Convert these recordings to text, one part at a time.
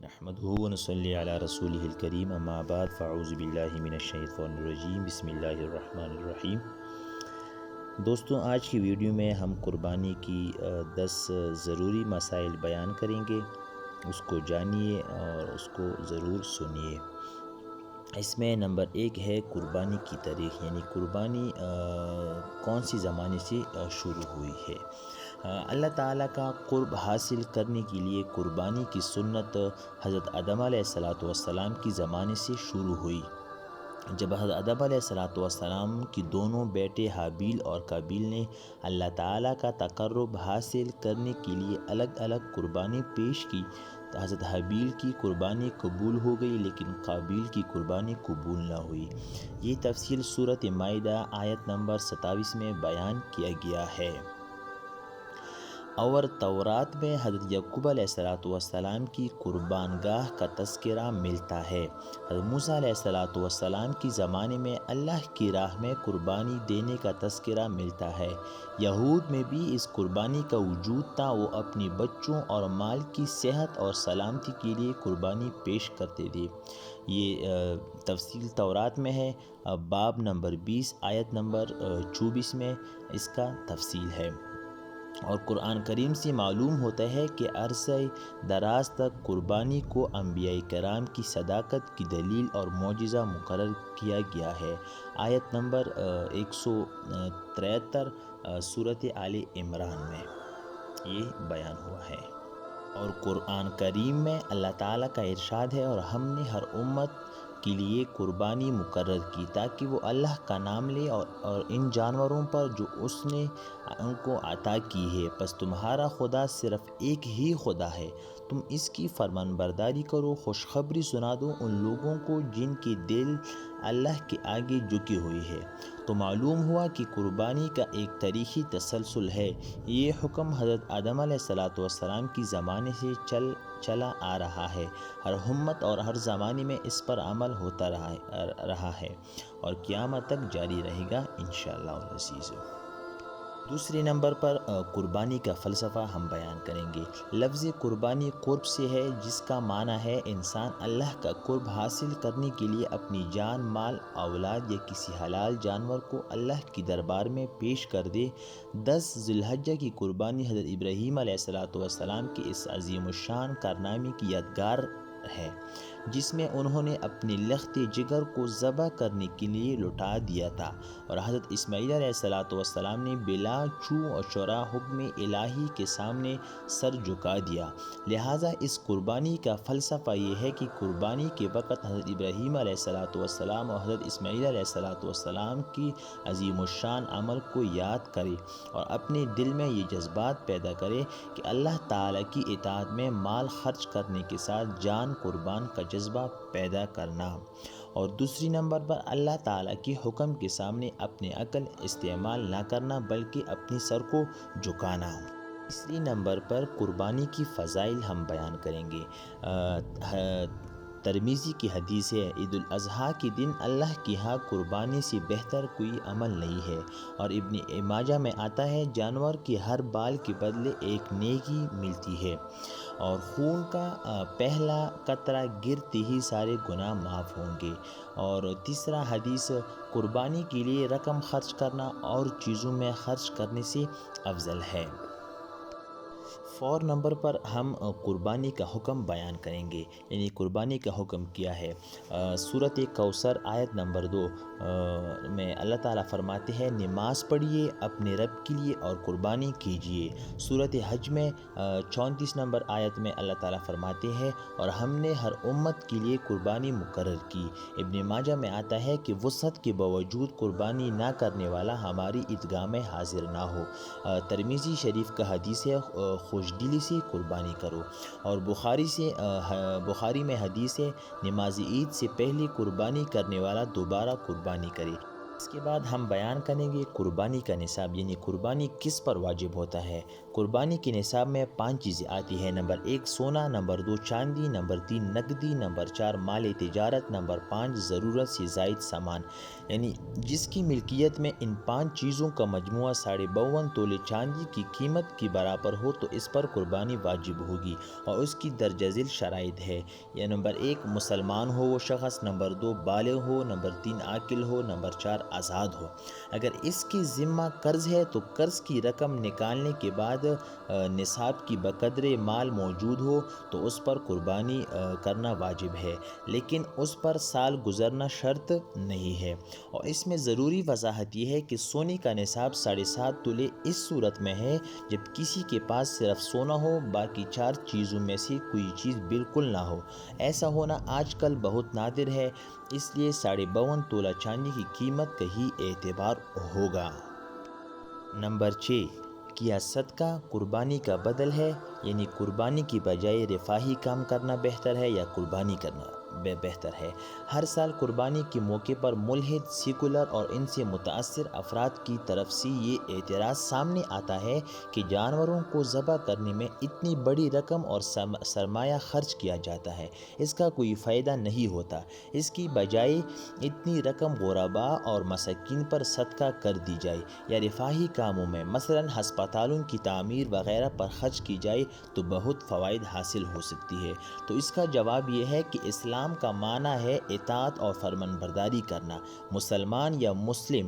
نحمده ونصلي على رسوله الكريم اما بعد فاعوذ باللہ من الشیطان الرجیم بسم اللہ الرحمن الرحیم دوستوں آج کی ویڈیو میں ہم قربانی کی دس ضروری مسائل بیان کریں گے۔ اس کو جانیے اور اس کو ضرور سنیے۔ اس میں نمبر ایک ہے قربانی کی تاریخ یعنی قربانی کون سی زمانے سے شروع ہوئی ہے۔ ہاں، اللہ تعالیٰ کا قرب حاصل کرنے کے لیے قربانی کی سنت حضرت عدم علیہ السلاۃ والسلام کی زمانے سے شروع ہوئی۔ جب حضرت ادب علیہ السلاۃ والسلام کی دونوں بیٹے حابیل اور قابیل نے اللہ تعالیٰ کا تقرب حاصل کرنے کے لیے الگ الگ قربانی پیش کی، تو حضرت حبیل کی قربانی قبول ہو گئی، لیکن قابیل کی قربانی قبول نہ ہوئی۔ یہ تفصیل صورت معدہ آیت نمبر ستاویس میں بیان کیا گیا ہے۔ اور تورات میں حضرت یعقوب علیہ السلاۃ والسلام کی قربان گاہ کا تذکرہ ملتا ہے۔ حضرت موسیٰ علیہ السلاۃ والسلام کی زمانے میں اللہ کی راہ میں قربانی دینے کا تذکرہ ملتا ہے۔ یہود میں بھی اس قربانی کا وجود تھا، وہ اپنی بچوں اور مال کی صحت اور سلامتی کے لیے قربانی پیش کرتے تھے۔ یہ تفصیل تورات میں ہے۔ باب نمبر بیس، آیت نمبر چوبیس میں اس کا تفصیل ہے۔ اور قرآن کریم سے معلوم ہوتا ہے کہ عرصہ دراز تک قربانی کو انبیاء کرام کی صداقت کی دلیل اور معجزہ مقرر کیا گیا ہے۔ آیت نمبر ایک سو تریہتر صورت عال عمران میں یہ بیان ہوا ہے۔ اور قرآن کریم میں اللہ تعالیٰ کا ارشاد ہے اور ہم نے ہر امت کے لیے قربانی مقرر کی تاکہ وہ اللہ کا نام لے اور اور ان جانوروں پر جو اس نے ان کو عطا کی ہے۔ پس تمہارا خدا صرف ایک ہی خدا ہے۔ تم اس کی فرمان برداری کرو، خوشخبری سنا دو ان لوگوں کو جن کی دل اللہ کے آگے جھکی ہوئی ہے۔ تو معلوم ہوا کہ قربانی کا ایک تاریخی تسلسل ہے۔ یہ حکم حضرت آدم علیہ السلاۃ والسلام کی زمانے سے چل چلا آ رہا ہے۔ ہر ہمت اور ہر زمانے میں اس پر عمل ہوتا رہا رہا ہے اور قیامت تک جاری رہے گا انشاءاللہ العزیز۔ دوسرے نمبر پر قربانی کا فلسفہ ہم بیان کریں گے۔ لفظ قربانی قرب سے ہے، جس کا معنی ہے انسان اللہ کا قرب حاصل کرنے کے لیے اپنی جان، مال، اولاد یا کسی حلال جانور کو اللہ کی دربار میں پیش کر دے۔ دس ذوالحجہ کی قربانی حضرت ابراہیم علیہ السلاۃ والسلام کے اس عظیم الشان کارنامے کی یادگار ہے۔ جس میں انہوں نے اپنے لخت جگر کو ذبح کرنے کے لیے لٹا دیا تھا۔ اور حضرت اسماعیل علیہ السلاۃ والسلام نے بلا چو اور شرا حکم الہی کے سامنے سر جھکا دیا۔ لہٰذا اس قربانی کا فلسفہ یہ ہے کہ قربانی کے وقت حضرت ابراہیم علیہ السلاۃ والسلام اور حضرت اسماعیل علیہ السلاۃ والسلام کی عظیم الشان عمل کو یاد کرے اور اپنے دل میں یہ جذبات پیدا کرے کہ اللہ تعالیٰ کی اطاعت میں مال خرچ کرنے کے ساتھ جان قربان کا جذبہ پیدا کرنا۔ اور دوسری نمبر پر اللہ تعالیٰ کی حکم کے سامنے اپنے عقل استعمال نہ کرنا، بلکہ اپنی سر کو جھکانا۔ تیسری نمبر پر قربانی کی فضائل ہم بیان کریں گے۔ ترمیزی کی حدیث ہے، عید الاضحیٰ کے دن اللہ کی ہاں قربانی سے بہتر کوئی عمل نہیں ہے۔ اور ابن اماجہ میں آتا ہے، جانور کے ہر بال کے بدلے ایک نیکی ملتی ہے۔ اور خون کا پہلا قطرہ گرتے ہی سارے گناہ معاف ہوں گے۔ اور تیسرا حدیث، قربانی کے لیے رقم خرچ کرنا اور چیزوں میں خرچ کرنے سے افضل ہے۔ فور نمبر پر ہم قربانی کا حکم بیان کریں گے۔ یعنی قربانی کا حکم کیا ہے۔ صورت کوثر آیت نمبر دو میں اللہ تعالیٰ فرماتے ہیں، نماز پڑھیے، اپنے رب کے لیے اور قربانی کیجیے۔ صورت حج میں چونتیس نمبر آیت میں اللہ تعالیٰ فرماتے ہیں، اور ہم نے ہر امت کے لیے قربانی مقرر کی۔ ابن ماجہ میں آتا ہے کہ وسعت کے باوجود قربانی نہ کرنے والا ہماری عیدگاہ میں حاضر نہ ہو۔ ترمیزی شریف کا حدیث ہے خوش خوش دلی سے قربانی کرو۔ اور بخاری سے بخاری میں حدیث ہے، نماز عید سے پہلے قربانی کرنے والا دوبارہ قربانی کرے۔ اس کے بعد ہم بیان کریں گے قربانی کا نصاب یعنی قربانی کس پر واجب ہوتا ہے۔ قربانی کے نصاب میں پانچ چیزیں آتی ہیں۔ نمبر ایک، سونا، نمبر دو، چاندی، نمبر تین، نقدی، نمبر چار، مال تجارت، نمبر پانچ، ضرورت سے زائد سامان۔ یعنی جس کی ملکیت میں ان پانچ چیزوں کا مجموعہ ساڑھے باون تولے چاندی کی قیمت کی برابر ہو تو اس پر قربانی واجب ہوگی اور اس کی درجہ ذیل شرائط ہے۔ یا نمبر ایک، مسلمان ہو وہ شخص، نمبر دو، بالغ ہو، نمبر تین، عاقل ہو، نمبر چار، آزاد ہو۔ اگر اس کی ذمہ قرض ہے تو قرض کی رقم نکالنے کے بعد نصاب کی بقدر مال موجود ہو تو اس پر قربانی کرنا واجب ہے۔ لیکن اس پر سال گزرنا شرط نہیں ہے۔ اور اس میں ضروری وضاحت یہ ہے کہ سونے کا نصاب ساڑھے سات تلے اس صورت میں ہے جب کسی کے پاس صرف سونا ہو، باقی چار چیزوں میں سے کوئی چیز بالکل نہ ہو۔ ایسا ہونا آج کل بہت نادر ہے، اس لیے ساڑھے باون تولہ چاندی کی قیمت کا ہی اعتبار ہوگا۔ نمبر چھ، کیا صدقہ قربانی کا بدل ہے؟ یعنی قربانی کی بجائے رفاہی کام کرنا بہتر ہے یا قربانی کرنا؟ بہتر ہے۔ ہر سال قربانی کے موقع پر ملحد، سیکولر اور ان سے متاثر افراد کی طرف سے یہ اعتراض سامنے آتا ہے کہ جانوروں کو ذبح کرنے میں اتنی بڑی رقم اور سرمایہ خرچ کیا جاتا ہے۔ اس کا کوئی فائدہ نہیں ہوتا۔ اس کی بجائے اتنی رقم غربا اور مسکین پر صدقہ کر دی جائے یا رفاہی کاموں میں، مثلا ہسپتالوں کی تعمیر وغیرہ پر خرچ کی جائے تو بہت فوائد حاصل ہو سکتی ہے۔ تو اس کا جواب یہ ہے کہ اسلام اسلام کا معنی ہے اطاعت اور فرمان برداری کرنا۔ مسلمان یا مسلم،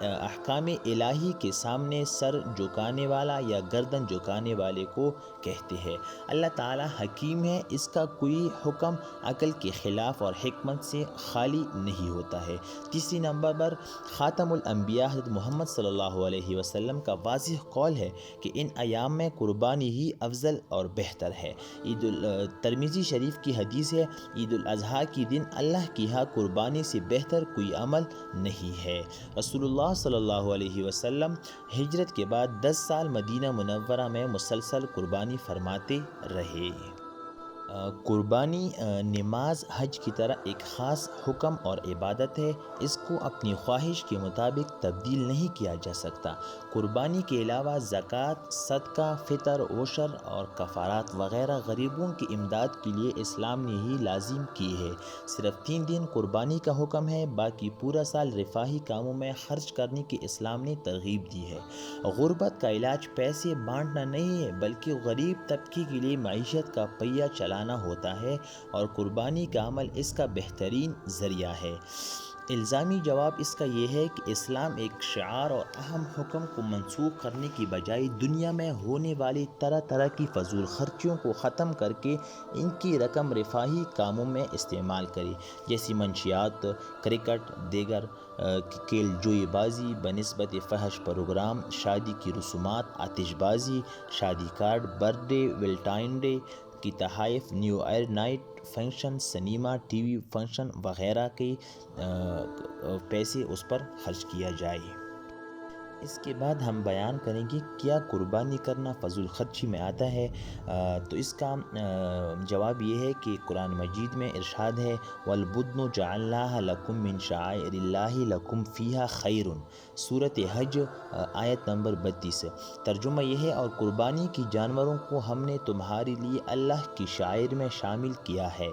احکام الہی کے سامنے سر جھکانے والا یا گردن جھکانے والے کو کہتے ہیں۔ اللہ تعالی حکیم ہے، اس کا کوئی حکم عقل کے خلاف اور حکمت سے خالی نہیں ہوتا ہے۔ تیسری نمبر پر، خاتم الانبیاء حضرت محمد صلی اللہ علیہ وسلم کا واضح قول ہے کہ ان ایام میں قربانی ہی افضل اور بہتر ہے۔ عید الترمیزی شریف کی حدیث ہے، عید الاضحیٰ کی دن اللہ کی ہاں قربانی سے بہتر کوئی عمل نہیں ہے۔ رسول اللہ صلی اللہ علیہ وسلم ہجرت کے بعد دس سال مدینہ منورہ میں مسلسل قربانی فرماتے رہے۔ قربانی نماز، حج کی طرح ایک خاص حکم اور عبادت ہے۔ اس کو اپنی خواہش کے مطابق تبدیل نہیں کیا جا سکتا۔ قربانی کے علاوہ زکوٰۃ، صدقہ، فطر اوشر اور کفارات وغیرہ غریبوں کی امداد کے لیے اسلام نے ہی لازم کی ہے۔ صرف تین دن قربانی کا حکم ہے، باقی پورا سال رفاہی کاموں میں خرچ کرنے کی اسلام نے ترغیب دی ہے۔ غربت کا علاج پیسے بانٹنا نہیں ہے، بلکہ غریب طبقے کے لیے معیشت کا پہیہ چلانا ہوتا ہے اور قربانی کا عمل اس کا بہترین ذریعہ ہے۔ الزامی جواب اس کا یہ ہے کہ اسلام ایک شعار اور اہم حکم کو منسوخ کرنے کی بجائے دنیا میں ہونے والی طرح طرح کی فضول خرچیوں کو ختم کر کے ان کی رقم رفاہی کاموں میں استعمال کرے، جیسی منشیات، کرکٹ، دیگر کیل جوئی بازی، بنسبت فحش پروگرام، شادی کی رسومات، آتش بازی، شادی card, birthday, valentine day کی تحائف، new year night function, cinema, T V function وغیرہ کی پیسے اس پر خرچ کیا جائے۔ اس کے بعد ہم بیان کریں گے کیا قربانی کرنا فضول خرچی میں آتا ہے۔ تو اس کا جواب یہ ہے کہ قرآن مجید میں ارشاد ہے، والبدن جعلناها لکم من شعائر اللہ لکم فیہا خیر صورت حج آیت نمبر بتیس ترجمہ یہ ہے، اور قربانی کی جانوروں کو ہم نے تمہارے لیے اللہ کی شاعر میں شامل کیا ہے۔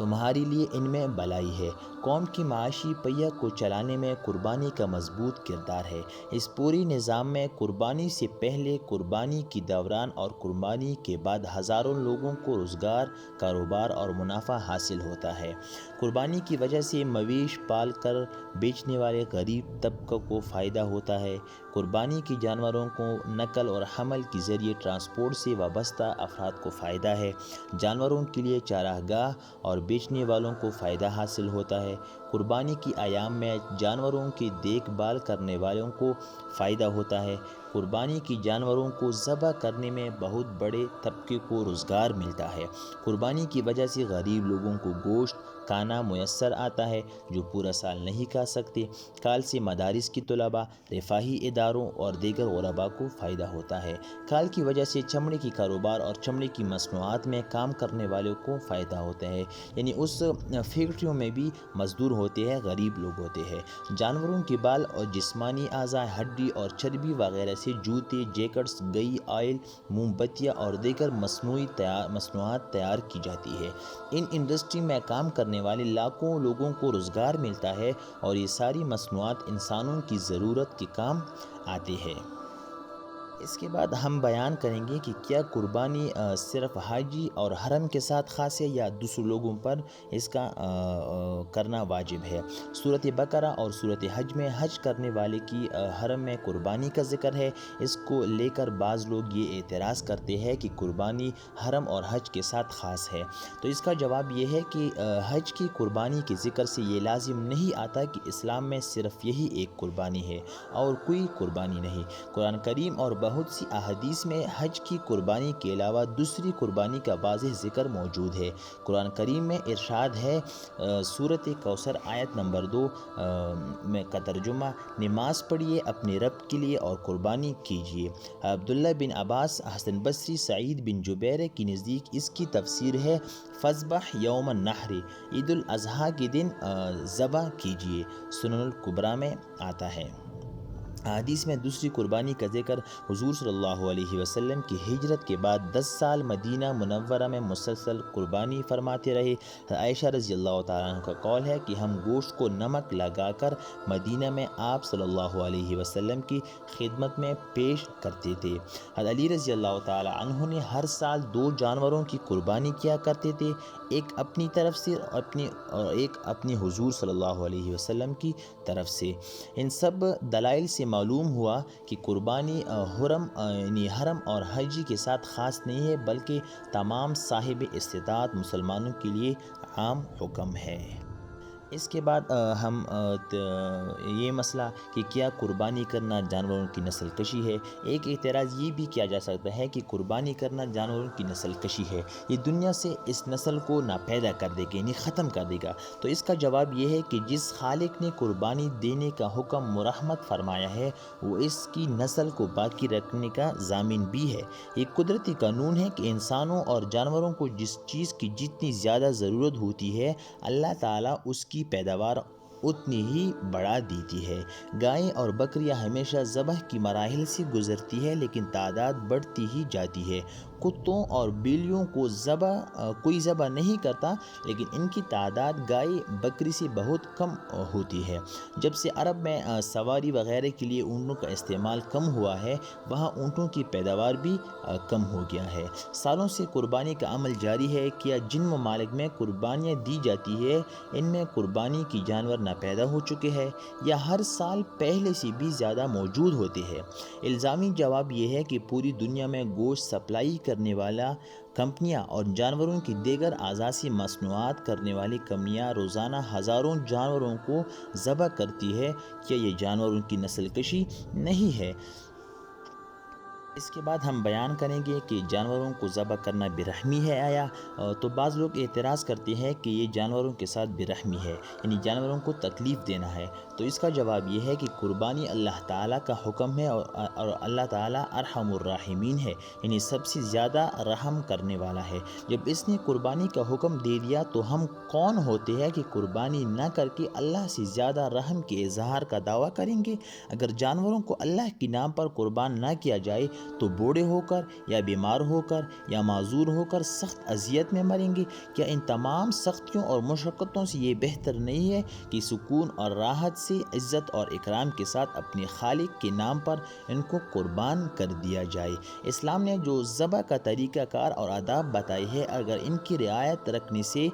تمہارے لیے ان میں بلائی ہے۔ قوم کی معاشی پہیہ کو چلانے میں قربانی کا مضبوط کردار ہے۔ اس پوری نظام میں قربانی سے پہلے قربانی کی دوران اور قربانی کے بعد ہزاروں لوگوں کو روزگار، کاروبار اور منافع حاصل ہوتا ہے۔ قربانی کی وجہ سے مویش پال کر بیچنے والے غریب طبقہ کو فائدہ ہوتا ہے۔ قربانی کی جانوروں کو نقل اور حمل کے ذریعے ٹرانسپورٹ سے وابستہ افراد کو فائدہ ہے۔ جانوروں کے لیے چارہ گاہ اور بیچنے والوں کو فائدہ حاصل ہوتا ہے۔ قربانی کی ایام میں جانوروں کی دیکھ بھال کرنے والوں کو فائدہ ہوتا ہے۔ قربانی کی جانوروں کو ذبح کرنے میں بہت بڑے طبقے کو روزگار ملتا ہے۔ قربانی کی وجہ سے غریب لوگوں کو گوشت کھانا میسر آتا ہے جو پورا سال نہیں کھا سکتے۔ کال سے مدارس کی طلباء، رفاہی اداروں اور دیگر غربا کو فائدہ ہوتا ہے۔ کال کی وجہ سے چمڑے کی کاروبار اور چمڑے کی مصنوعات میں کام کرنے والوں کو فائدہ ہوتا ہے۔ یعنی اس فیکٹریوں میں بھی مزدور ہوتے ہیں، غریب لوگ ہوتے ہیں۔ جانوروں کے بال اور جسمانی اعضاء، ہڈی اور چربی وغیرہ سے جوتے، جیکٹس، گئی، آئل، موم بتیاں اور دیگر مصنوعی تیار، مصنوعات تیار کی جاتی ہے ان انڈسٹری میں کام کرنے والے لاکھوں لوگوں کو روزگار ملتا ہے اور یہ ساری مصنوعات انسانوں کی ضرورت کے کام آتے ہیں۔ اس کے بعد ہم بیان کریں گے کہ کیا قربانی صرف حاجی اور حرم کے ساتھ خاص ہے یا دوسرے لوگوں پر اس کا کرنا واجب ہے۔ صورت بقرہ اور صورت حج میں حج کرنے والے کی حرم میں قربانی کا ذکر ہے۔ اس کو لے کر بعض لوگ یہ اعتراض کرتے ہیں کہ قربانی حرم اور حج کے ساتھ خاص ہے۔ تو اس کا جواب یہ ہے کہ حج کی قربانی کے ذکر سے یہ لازم نہیں آتا کہ اسلام میں صرف یہی ایک قربانی ہے اور کوئی قربانی نہیں۔ قرآن کریم اور بہت سی احادیث میں حج کی قربانی کے علاوہ دوسری قربانی کا واضح ذکر موجود ہے۔ قرآن کریم میں ارشاد ہے صورت کوثر آیت نمبر دو میں کا ترجمہ، نماز پڑھیے، اپنے رب کے لیے اور قربانی کیجیے۔ عبداللہ بن عباس، حسن بصری، سعید بن جبیر کی نزدیک اس کی تفسیر ہے فضبح یوم النحر، عید الاضحیٰ کے دن ذبح کیجیے۔ سنن القبرہ میں آتا ہے۔ حدیث میں دوسری قربانی کا ذکر حضور صلی اللہ علیہ وسلم کی ہجرت کے بعد دس سال مدینہ منورہ میں مسلسل قربانی فرماتے رہے۔ عائشہ رضی اللہ تعالیٰ عنہ کا قول ہے کہ ہم گوشت کو نمک لگا کر مدینہ میں آپ صلی اللہ علیہ وسلم کی خدمت میں پیش کرتے تھے۔ علی رضی اللہ تعالیٰ عنہ نے ہر سال دو جانوروں کی قربانی کیا کرتے تھے، ایک اپنی طرف سے اور اپنی اور ایک اپنی حضور صلی اللہ علیہ وسلم کی طرف سے۔ ان سب دلائل سے معلوم ہوا کہ قربانی حرم یعنی حرم اور حجی کے ساتھ خاص نہیں ہے، بلکہ تمام صاحب استطاعت مسلمانوں کے لیے عام حکم ہے۔ اس کے بعد ہم یہ مسئلہ کہ کیا قربانی کرنا جانوروں کی نسل کشی ہے؟ ایک اعتراض یہ بھی کیا جا سکتا ہے کہ قربانی کرنا جانوروں کی نسل کشی ہے۔ یہ دنیا سے اس نسل کو ناپیدا کر دے گا یعنی ختم کر دے گا۔ تو اس کا جواب یہ ہے کہ جس خالق نے قربانی دینے کا حکم مرحمت فرمایا ہے، وہ اس کی نسل کو باقی رکھنے کا ضامن بھی ہے۔ یہ قدرتی قانون ہے کہ انسانوں اور جانوروں کو جس چیز کی جتنی زیادہ ضرورت ہوتی ہے، اللہ تعالیٰ اس کی پیداوار اتنی ہی بڑھا دیتی ہے۔ گائیں اور بکریاں ہمیشہ ذبح کی مراحل سے گزرتی ہے لیکن تعداد بڑھتی ہی جاتی ہے۔ کتوں اور بیلیوں کو ذبح کوئی ذبح نہیں کرتا، لیکن ان کی تعداد گائے بکری سے بہت کم ہوتی ہے۔ جب سے عرب میں سواری وغیرہ کے لیے اونٹوں کا استعمال کم ہوا ہے، وہاں اونٹوں کی پیداوار بھی کم ہو گیا ہے۔ سالوں سے قربانی کا عمل جاری ہے کیا جن ممالک میں قربانیاں دی جاتی ہے، ان میں قربانی کی جانور نہ پیدا ہو چکے ہیں، یا ہر سال پہلے سے بھی زیادہ موجود ہوتے ہیں۔ الزامی جواب یہ ہے کہ پوری دنیا میں گوشت سپلائی کرنے والا کمپنیاں اور جانوروں کی دیگر اعضاسی مصنوعات کرنے والی کمپنیاں روزانہ ہزاروں جانوروں کو ذبح کرتی ہے، کیا یہ جانوروں کی نسل کشی نہیں ہے؟ اس کے بعد ہم بیان کریں گے کہ جانوروں کو ذبح کرنا برحمی ہے آیا تو بعض لوگ اعتراض کرتے ہیں کہ یہ جانوروں کے ساتھ برحمی ہے یعنی جانوروں کو تکلیف دینا ہے۔ تو اس کا جواب یہ ہے کہ قربانی اللہ تعالیٰ کا حکم ہے اور اللہ تعالیٰ ارحم الرحمین ہے یعنی سب سے زیادہ رحم کرنے والا ہے۔ جب اس نے قربانی کا حکم دے دیا تو ہم کون ہوتے ہیں کہ قربانی نہ کر کے اللہ سے زیادہ رحم کے اظہار کا دعویٰ کریں گے؟ اگر جانوروں کو اللہ کے نام پر قربان نہ کیا جائے تو بوڑھے ہو کر یا بیمار ہو کر یا معذور ہو کر سخت اذیت میں مریں گے۔ کیا ان تمام سختیوں اور مشقتوں سے یہ بہتر نہیں ہے کہ سکون اور راحت سے عزت اور اکرام کے ساتھ اپنے خالق کے نام پر ان کو قربان کر دیا جائے؟ اسلام نے جو ذبح کا طریقہ کار اور آداب بتائی ہے اگر ان کی رعایت رکھنے سے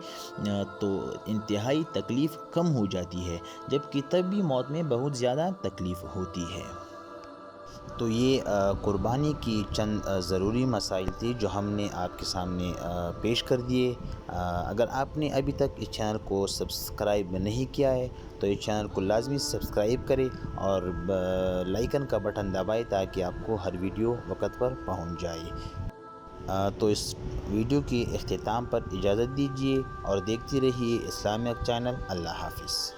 تو انتہائی تکلیف کم ہو جاتی ہے، جبکہ طبی موت میں بہت زیادہ تکلیف ہوتی ہے۔ تو یہ قربانی کی چند ضروری مسائل تھی جو ہم نے آپ کے سامنے پیش کر دیے۔ اگر آپ نے ابھی تک اس چینل کو سبسکرائب نہیں کیا ہے تو اس چینل کو لازمی سبسکرائب کرے اور لائکن کا بٹن دبائے تاکہ آپ کو ہر ویڈیو وقت پر پہنچ جائے۔ تو اس ویڈیو کی اختتام پر اجازت دیجیے اور دیکھتی رہیے اسلامک چینل۔ اللہ حافظ۔